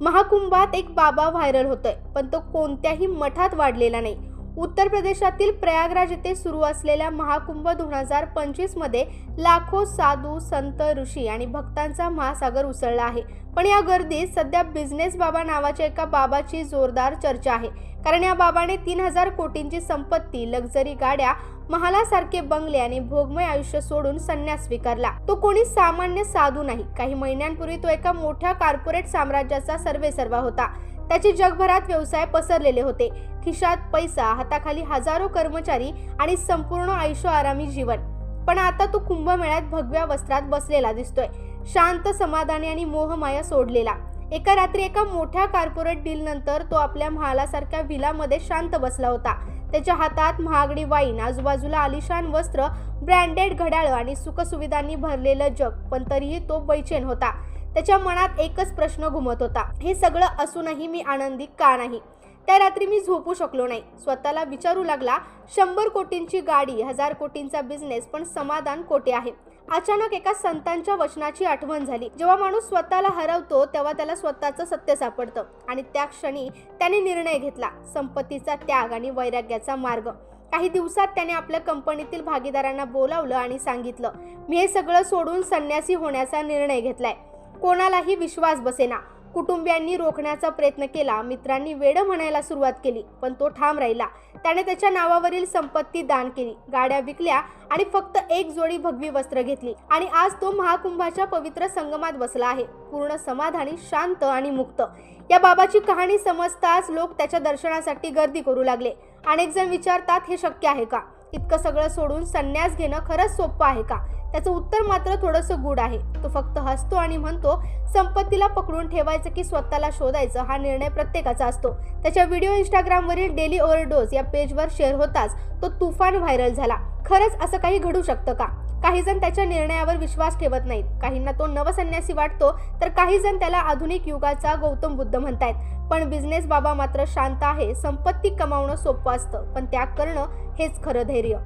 महाकुंभात एक बाबा व्हायरल होतोय पण तो कोणत्याही मठात वाढलेला नाही. उत्तर प्रदेशातील प्रयागराज येथे सुरू असलेल्या महाकुंभ दोन हजार पंचवीसमध्ये लाखो साधू संत ऋषी आणि भक्तांचा महासागर उसळला आहे. पण या गर्दीत सध्या बिझनेस बाबा नावाच्या एका बाबाची जोरदार चर्चा आहे. कारण या बाबाने तीन हजार कोटींची संपत्ती लक्झरी गाड्या महालासारखे बंगले आणि भोगमय आयुष्य सोडून संन्यास स्वीकारला. तो कोणी सामान्य साधू नाही. काही महिन्यांपूर्वी तो एका मोठ्या कॉर्पोरेट साम्राज्याचा सर्वेसर्वा होता. त्याचे जगभरात व्यवसाय पसरलेले होते. खिशात पैसा हाताखाली हजारो कर्मचारी आणि संपूर्ण आयुष्य आरामी जीवन. पण आता तो कुंभमेळ्यात भगव्या वस्त्रात बसलेला दिसतोय. शांत समाधानी आणि मोहमाया सोडलेला. एका रात्री एका मोठ्या कार्पोरेट डील नंतर तो आपल्या महालासारख्या व्हिलामध्ये शांत बसला होता. त्याच्या हातात महागडी वाईन आजूबाजूला आलिशान वस्त्र ब्रँडेड घड्याळ आणि सुखसुविधांनी भरलेलं जग पण तरीही तो बैचेन होता. त्याच्या मनात एकच प्रश्न घुमत होता. हे सगळं असूनही मी आनंदी का नाही? त्या रात्री मी झोपू शकलो नाही. स्वतःला विचारू लागला शंभर कोटींची गाडी हजार कोटींचा बिझनेस पण समाधान कोठे आहे? अचानक एका संतांच्या वचनाची आठवण झाली. जेव्हा माणूस स्वतःला हरवतो तेव्हा त्याला स्वतःचं सत्य सापडतं आणि त्या क्षणी त्याने निर्णय घेतला संपत्तीचा त्याग आणि वैराग्याचा मार्ग. काही दिवसात त्याने आपल्या कंपनीतील भागीदारांना बोलावलं आणि सांगितलं मी हे सगळं सोडून संन्यासी होण्याचा निर्णय घेतलाय. कोणालाही विश्वास बसेना. कुटुंबियांनी रोखण्याचा प्रयत्न केला. मित्रांनी वेड म्हणायला सुरुवात केली पण तो ठाम राहिला. त्याने त्याच्या नावावरील संपत्ती दान केली. गाड्या विकल्या आणि फक्त एक जोडी भगवी वस्त्र घेतली आणि आज तो महाकुंभाच्या पवित्र संगमात बसला आहे. पूर्ण समाधानी शांत आणि मुक्त. या बाबाची कहाणी समजताच लोक त्याच्या दर्शनासाठी गर्दी करू लागले. अनेक जण विचारतात हे शक्य आहे का? इतकं सगळं सोडून संन्यास घेणं खरंच सोपं आहे का? त्याचं उत्तर मात्र थोडंसं गुड आहे. तो फक्त हसतो आणि म्हणतो संपत्तीला पकडून ठेवायचं की स्वतःला शोधायचं हा निर्णय प्रत्येकाचा असतो. त्याच्या व्हिडिओ इंस्टाग्रामवरील डेली ओव्हरडोज या पेजवर शेअर होताच तो तुफान व्हायरल झाला. खरंच असं काही घडू शकतं का? काही जण त्याच्या निर्णयावर विश्वास ठेवत नाहीत. काहींना तो नवसन्यासी वाटतो तर काही जण त्याला आधुनिक युगाचा गौतम बुद्ध म्हणतायत. पण बिझनेस बाबा मात्र शांत आहे संपत्ती कमावणं सोपं असतं पण त्याग करणं हेच खरं धैर्य.